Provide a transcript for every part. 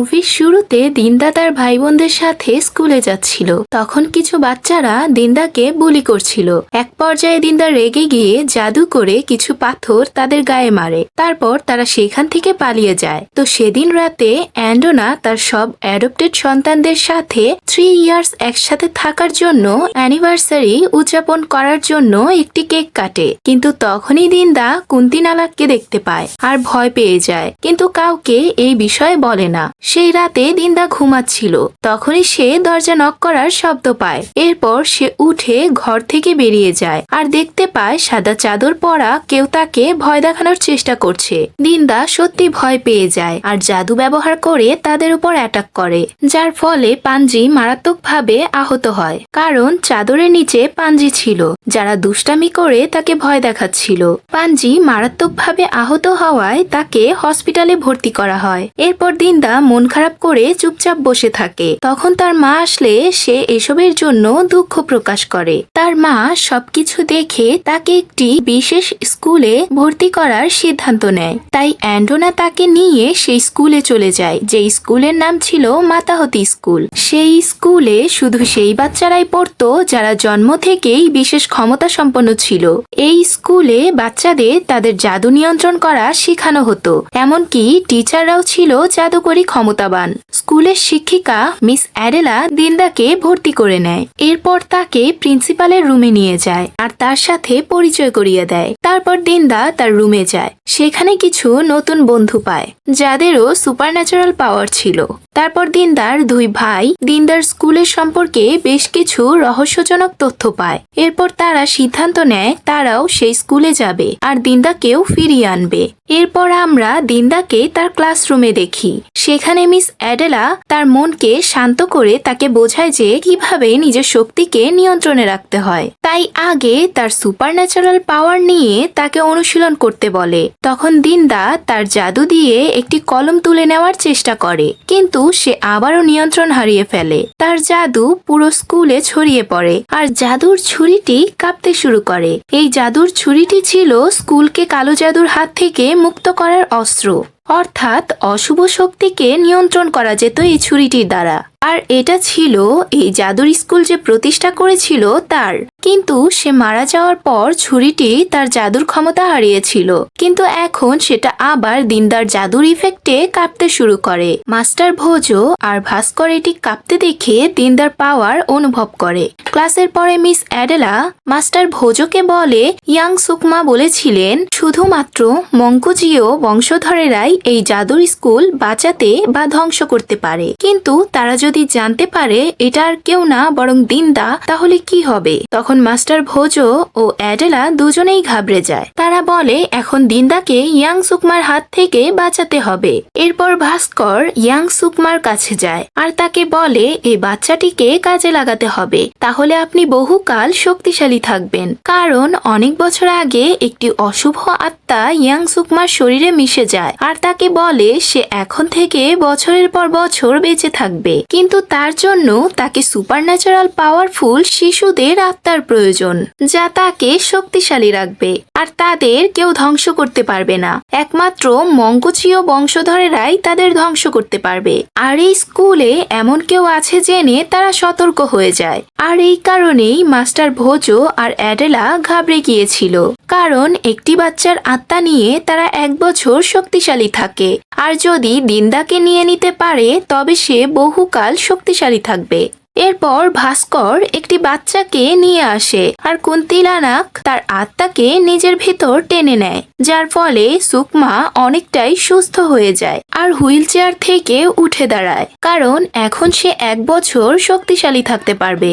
মুভির শুরুতে দিনদা তার ভাই বোনদের সাথে স্কুলে যাচ্ছিল। তখন কিছু বাচ্চারা দিনদাকে বুলি করছিল। এক পর্যায়ে দিনদা রেগে গিয়ে জাদু করে কিছু পাথর তাদের গায়ে মারে। তারপর তারা সেখান থেকে পালিয়ে যায়। তো সেদিন রাতে অ্যান্ডোনা তার সব অ্যাডপ্টেড সন্তানদের সাথে থ্রি ইয়ার্স একসাথে থাকার জন্য অ্যানিভার্সারি উদযাপন করার জন্য একটি কেক কাটে। কিন্তু তখনই দিনদা কুন্তিনালাককে দেখতে পায় আর ভয় পেয়ে যায়। কিন্তু কাউকে এই বিষয়ে বলে না। সেই রাতে দিনদা ঘুমাচ্ছিল। তখনই সে দরজা নক করার শব্দ পায়। এরপর সে উঠে ঘর থেকে বেরিয়ে যায় আর দেখতে পায় সাদা চাদর পরা কেউ তাকে ভয় দেখানোর চেষ্টা করছে। দিনদা সত্যি ভয় পেয়ে যায় আর জাদু ব্যবহার করে তাদের উপর অ্যাটাক করে, যার ফলে পাঞ্জি মারাত্মকভাবে আহত হয়। কারণ চাদরের নিচে পাঞ্জি ছিল, যারা দুষ্টামি করে তাকে ভয় দেখাচ্ছিল। পাঞ্জি মারাত্মকভাবে আহত হওয়ায় তাকে হসপিটালে ভর্তি করা হয়। এরপর দিনদা মন খারাপ করে চুপচাপ বসে থাকে। তখন তার মা আসলে সে এসবের জন্য দুঃখ প্রকাশ করে। তার মা সবকিছু দেখে তাকে একটি বিশেষ স্কুলে ভর্তি করার সিদ্ধান্ত নেয়। তাই অ্যান্ডোনা তাকে নিয়ে সেই স্কুলে চলে যায় যে স্কুলের নাম ছিল মাতাহতি স্কুল। সেই স্কুলে শুধু সেই বাচ্চারাই পড়তো যারা জন্ম থেকেই বিশেষ ক্ষমতা সম্পন্ন ছিল। এই স্কুলে বাচ্চাদের তাদের জাদু নিয়ন্ত্রণ করা শেখানো হতো। এমনকি টিচাররাও ছিল জাদুকরী ক্ষমতাবান। স্কুলের শিক্ষিকা মিস অ্যাডেলা দিনদাকে ভর্তি করে নেয়। এরপর তাকে প্রিন্সিপালের রুমে নিয়ে যায় আর তার সাথে পরিচয় করিয়ে দেয়। তারপর দিনদা তার রুমে যায়। সেখানে কিছু নতুন বন্ধু পায়, যাদেরও সুপার ন্যাচারাল পাওয়ার ছিল। তারপর দিনদার দুই ভাই দিনদার স্কুলের সম্পর্কে বেশ কিছু রহস্যজনক তথ্য পায়। এরপর তারা সিদ্ধান্ত নেয় তারাও সেই স্কুলে যাবে আর দিনদাকেও ফিরিয়ে আনবে। এরপর আমরা দিনদাকে তার ক্লাসরুমে দেখি। সেখানে মিস অ্যাডেলা তার মনকে শান্ত করে তাকে বোঝায় যে কীভাবে নিজের শক্তিকে নিয়ন্ত্রণে রাখতে হয়। তাই আগে তার সুপার ন্যাচারাল পাওয়ার নিয়ে তাকে অনুশীলন করতে বলে। তখন দিনদা তার জাদু দিয়ে একটি কলম তুলে নেওয়ার চেষ্টা করে, কিন্তু সে আবারও নিয়ন্ত্রণ হারিয়ে ফেলে। তার জাদু পুরো স্কুলে ছড়িয়ে পড়ে আর জাদুর ছুরিটি কাঁপতে শুরু করে। এই জাদুর ছুরিটি ছিল স্কুলকে কালো জাদুর হাত থেকে মুক্ত করার অস্ত্র। অর্থাৎ অশুভ শক্তিকে নিয়ন্ত্রণ করা যেত এই ছুরিটির দ্বারা। আর এটা ছিল এই জাদুর স্কুল যে প্রতিষ্ঠা করেছিল তার। কিন্তু সে মারা যাওয়ার পর ছুরিটি তার জাদুর ক্ষমতা হারিয়েছিল। কিন্তু এখন সেটা আবার দিনদার জাদুর ইফেক্টে কাঁপতে শুরু করে। মাস্টার ভোজ আর ভাস্কর এটি কাঁপতে দেখে দিনদার পাওয়ার অনুভব করে। ক্লাসের পরে মিস অ্যাডেলা মাস্টার ভোজকে বলে, ইয়াং সুকমা বলেছিলেন, শুধুমাত্র মঙ্কোজীয় বংশধরেরাই এই জাদুর স্কুল বাঁচাতে বা ধ্বংস করতে পারে। কিন্তু তারা জানতে পারে এটা আর কেউ না, বরং দিনদা, তাহলে কি হবে? তখন মাস্টার ভোজ ও অ্যাডেলা দুজনেই ঘাবড়ে যায়। তারা বলে, এখন দিনদাকে ইয়াং সুকমার হাত থেকে বাঁচাতে হবে। এরপর ভাস্কর ইয়াং সুকমার কাছে যায় আর তাকে বলে এই বাচ্চাটিকে কাজে লাগাতে হবে। তাহলে আপনি বহুকাল শক্তিশালী থাকবেন। কারণ অনেক বছর আগে একটি অশুভ আত্মা ইয়াং সুকমার শরীরে মিশে যায় আর তাকে বলে, সে এখন থেকে বছরের পর বছর বেঁচে থাকবে। কিন্তু তার জন্য তাকে সুপারন্যাচারাল পাওয়ারফুল শিশুদের আত্মার প্রয়োজন, যা তাকে শক্তিশালী রাখবে, আর তাদের কেউ ধ্বংস করতে পারবে না। একমাত্র মঙ্গোচীয় বংশধরেরাই তাদের ধ্বংস করতে পারবে। আর এই স্কুলে এমন কেউ আছে জেনে তারা সতর্ক হয়ে যায়। আর এই কারণেই মাস্টার ভোজো আর অ্যাডেলা ঘাবড়ে গিয়েছিল। কারণ একটি বাচ্চার আত্মা নিয়ে তারা এক বছর শক্তিশালী থাকে। আর যদি দিনদাকে নিয়ে নিতে পারে, তবে সে বহুকাল শক্তিশালী থাকবে। এরপর ভাস্কর একটি বাচ্চাকে নিয়ে আসে আর কুন্তিলানাক তার আত্মাকে নিজের ভেতর টেনে নেয়, যার ফলে সুকমা অনেকটাই সুস্থ হয়ে যায় আর হুইল চেয়ার থেকে উঠে দাঁড়ায়, কারণ এখন সে এক বছর শক্তিশালী থাকতে পারবে।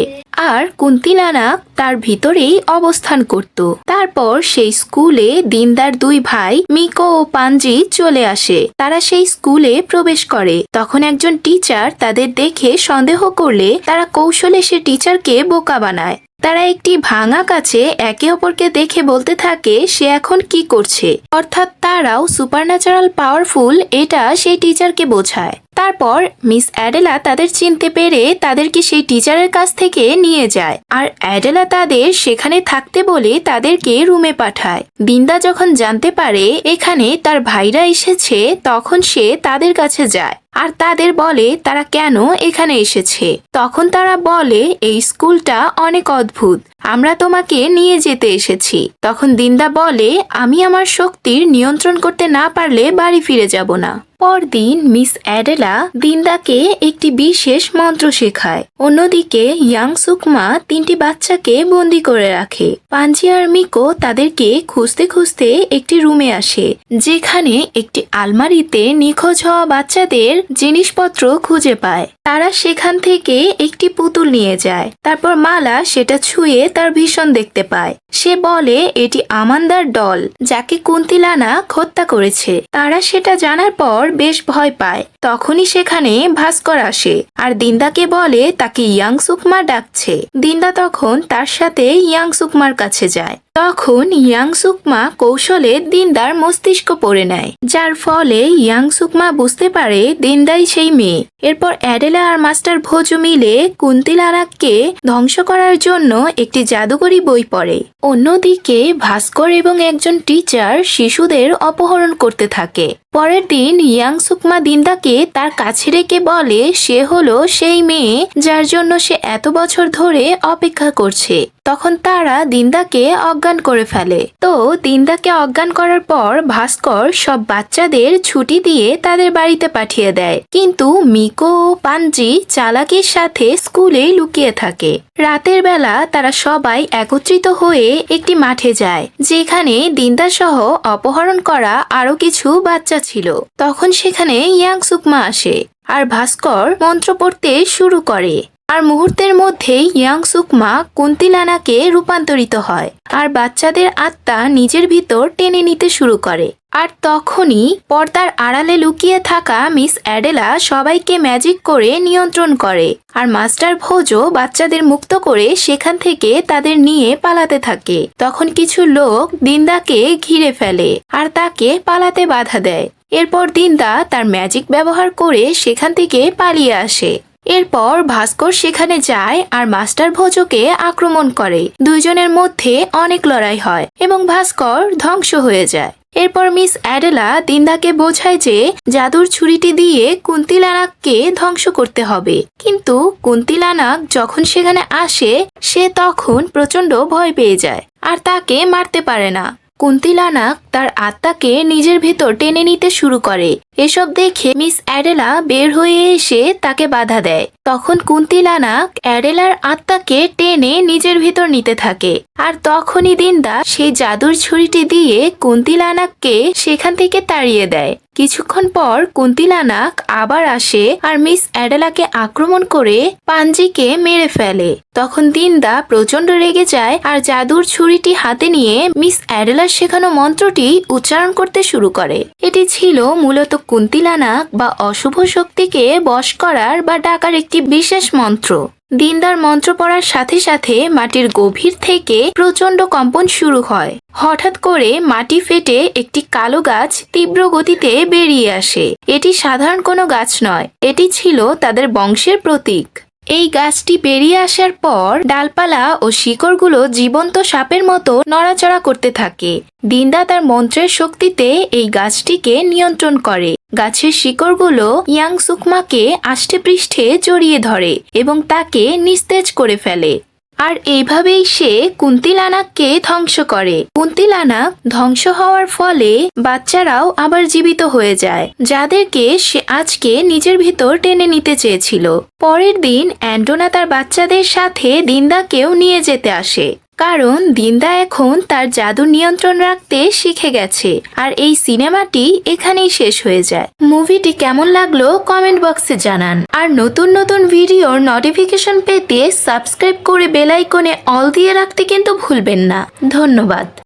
আর কুন্তিনানাক তার ভিতরেই অবস্থান করত। তারপর সেই স্কুলে দিনদার দুই ভাই মিকো ও পাঞ্জি চলে আসে। তারা সেই স্কুলে প্রবেশ করে। তখন একজন টিচার তাদের দেখে সন্দেহ করলে তারা কৌশলে সে টিচারকে বোকা বানায়। তারা একটি ভাঙা কাছে একে অপরকে দেখে বলতে থাকে, সে এখন কি করছে? অর্থাৎ তারাও সুপারন্যাচারাল পাওয়ারফুল এটা সেই টিচারকে বোঝায়। তারপর মিস অ্যাডেলা তাদের চিনতে পেরে তাদেরকে সেই টিচারের কাছ থেকে নিয়ে যায়। আর অ্যাডেলা তাদের সেখানে থাকতে বলে তাদেরকে রুমে পাঠায়। দিন্দা যখন জানতে পারে এখানে তার ভাইরা এসেছে, তখন সে তাদের কাছে যায়। আর তাদের বলে, তারা কেন এখানে এসেছে? তখন তারা বলে, এই স্কুলটা অনেক অদ্ভুত। আমরা তোমাকে নিয়ে যেতে এসেছি। তখন দিন্দা বলে, আমি আমার শক্তির নিয়ন্ত্রণ করতে না পারলে বাড়ি ফিরে যাব না। পরদিন মিস অ্যাডেলা দিন্দাকে একটি বিশেষ মন্ত্র শেখায়। অন্যদিকে ইয়াং সুকমা তিনটি বাচ্চাকে বন্দি করে রাখে। পাঞ্জি আর মিকো তাদেরকে খুঁজতে খুঁজতে একটি রুমে আসে, যেখানে একটি আলমারিতে নিখোঁজ হওয়া বাচ্চাদের জিনিসপত্র খুঁজে পায়। তারা সেখান থেকে একটি পুতুল নিয়ে যায়। তারপর মালা সেটা ছুঁয়ে তার ভীষণ দেখতে পায়। সে বলে, এটি আমান্দার ডল, যাকে কুন্তিলানা হত্যা করেছে। তারা সেটা জানার পর বেশ ভয় পায়। তখনই সেখানে ভাস্কর আসে আর দিন্দাকে বলে, তাকে ইয়াং সুকমা ডাকছে। দিন্দা তখন তার সাথে ইয়াং সুকমার কাছে যায়। তখন ইয়াং সুকমা কৌশলে দিনদার মস্তিষ্ক পড়ে নেয়। যার ফলে ইয়াং সুকমা বুঝতে পারে, দিনদাই সেই মেয়ে। এরপর অ্যাডেলা আর মাস্টার ভোজ মিলে কুন্তিলারাককে ধ্বংস করার জন্য একটি জাদুকরি বই পড়ে। অন্যদিকে ভাস্কর এবং একজন টিচার শিশুদের অপহরণ করতে থাকে। পরের দিন ইয়াং সুকমা দিন্দাকে তার কাছে রেখে বলে, সে হলো সেই মেয়ে যার জন্য সে এত বছর ধরে অপেক্ষা করছে। তখন তারা দিন্দাকে অজ্ঞান করে ফেলে। তো দিন্দাকে অজ্ঞান করার পর ভাস্কর সব বাচ্চাদের ছুটি দিয়ে তাদের বাড়িতে পাঠিয়ে দেয়। কিন্তু মিকো ও পাঞ্জি চালাকির সাথে স্কুলে লুকিয়ে থাকে। রাতের বেলা তারা সবাই একত্রিত হয়ে একটি মাঠে যায়, যেখানে দিন্দা সহ অপহরণ করা আরও কিছু বাচ্চা ছিল। তখন সেখানে ইয়াং সুকমা আসে আর ভাস্কর মন্ত্র পড়তে শুরু করে। আর মুহূর্তের মধ্যেই ইয়াং সুকমা কুন্তিলানাকে রূপান্তরিত হয় আর বাচ্চাদের আত্মা নিজের ভিতর টেনে নিতে শুরু করে। আর তখনই পর্দার আড়ালে লুকিয়ে থাকা মিস অ্যাডেলা সবাইকে ম্যাজিক করে নিয়ন্ত্রণ করে আর মাস্টার ভোজও বাচ্চাদের মুক্ত করে সেখান থেকে তাদের নিয়ে পালাতে থাকে। তখন কিছু লোক দিন্দাকে ঘিরে ফেলে আর তাকে পালাতে বাধা দেয়। এরপর দিন্দা তার ম্যাজিক ব্যবহার করে সেখান থেকে পালিয়ে আসে। এরপর ভাস্কর সেখানে যায় আর মাস্টার ভোজকে আক্রমণ করে। দুইজনের মধ্যে অনেক লড়াই হয় এবং ভাস্কর ধ্বংস হয়ে যায়। এরপর মিস অ্যাডেলা দিন্দাকে বোঝায় যে জাদুর ছুরিটি দিয়ে কুন্তিলানাককে ধ্বংস করতে হবে। কিন্তু কুন্তিলানাক যখন সেখানে আসে, সে তখন প্রচণ্ড ভয় পেয়ে যায় আর তাকে মারতে পারে না। কুন্তিলানাক তার আত্মাকে নিজের ভেতর টেনে নিতে শুরু করে। এসব দেখে মিস অ্যাডেলা বের হয়ে এসে তাকে বাধা দেয়। তখন কুন্তিলানাক অ্যাডেলার আত্মাকে টেনে নিজের ভিতর নিতে থাকে। আর তখনই দিন্দা সেই জাদুর ছুরিটি দিয়ে কুন্তিলানাককে সেখান থেকে তাড়িয়ে দেয়। কিছুক্ষণ পর কুন্তিলানাক আবার আসে আর মিস অ্যাডেলাকে আক্রমণ করে পাঞ্জিকে মেরে ফেলে। তখন দিন্দা প্রচণ্ড রেগে যায় আর জাদুর ছুরিটি হাতে নিয়ে মিস অ্যাডেলার শেখানো মন্ত্রটি উচ্চারণ করতে শুরু করে। এটি ছিল মূলত কুন্তিলানাক বা অশুভ শক্তিকে বশ করার বা ডাকার একটি বিশেষ মন্ত্র। দিনদার মন্ত্র পড়ার সাথে সাথে মাটির গভীর থেকে প্রচণ্ড কম্পন শুরু হয়। হঠাৎ করে মাটি ফেটে একটি কালো গাছ তীব্র গতিতে বেরিয়ে আসে। এটি সাধারণ কোনো গাছ নয়, এটি ছিল তাদের বংশের প্রতীক। এই গাছটি বেরিয়ে আসার পর ডালপালা ও শিকড়গুলো জীবন্ত সাপের মতো নড়াচড়া করতে থাকে। দিন্দা তার মন্ত্রের শক্তিতে এই গাছটিকে নিয়ন্ত্রণ করে। গাছের শিকড়গুলো ইয়াং সুকমাকে আষ্টে পৃষ্ঠে জড়িয়ে ধরে এবং তাকে নিস্তেজ করে ফেলে। আর এইভাবেই সে কুন্তিলানাককে ধ্বংস করে। কুন্তিলানাক ধ্বংস হওয়ার ফলে বাচ্চারাও আবার জীবিত হয়ে যায়, যাদেরকে সে আজকে নিজের ভিতর টেনে নিতে চেয়েছিল। পরের দিন অ্যান্টোনা তার বাচ্চাদের সাথে দিন্দাকেও নিয়ে যেতে আসে। কারণ দিন্দা এখন তার জাদু নিয়ন্ত্রণ রাখতে শিখে গেছে, আর এই সিনেমাটি এখানেই শেষ হয়ে যায়। মুভিটি কেমন লাগল কমেন্ট বক্সে জানান। আর নতুন নতুন ভিডিওর নোটিফিকেশন পেতে সাবস্ক্রাইব করে বেল আইকনে অল দিয়ে রাখতে কিন্তু ভুলবেন না। ধন্যবাদ।